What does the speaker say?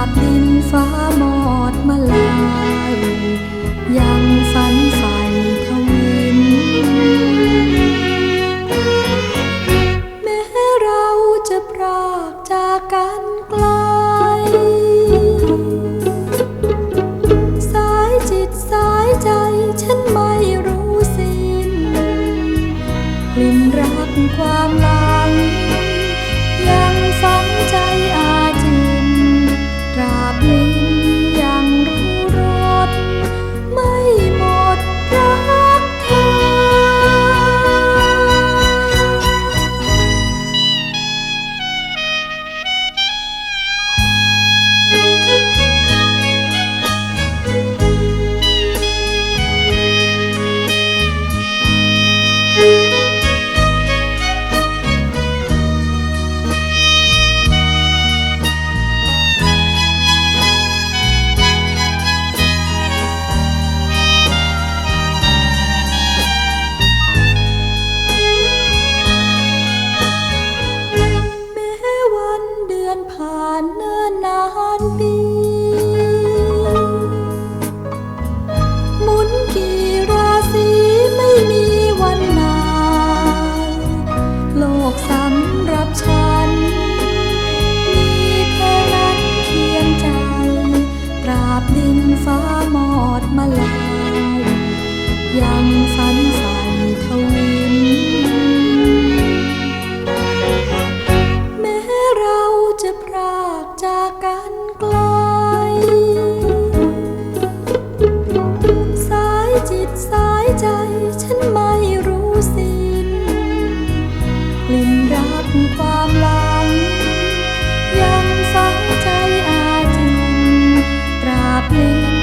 าบดินฟ้ามอดมาลายยังฝันใฝ่ทวิน แม้เราจะพรากจากกันไกล ยังสันสันทวิน แม้เราจะพากจากกันไกล สายจิตสายใจฉันไม่รู้สิกลิ่นรักความหลัง ยังฝังใจอาจิตราบน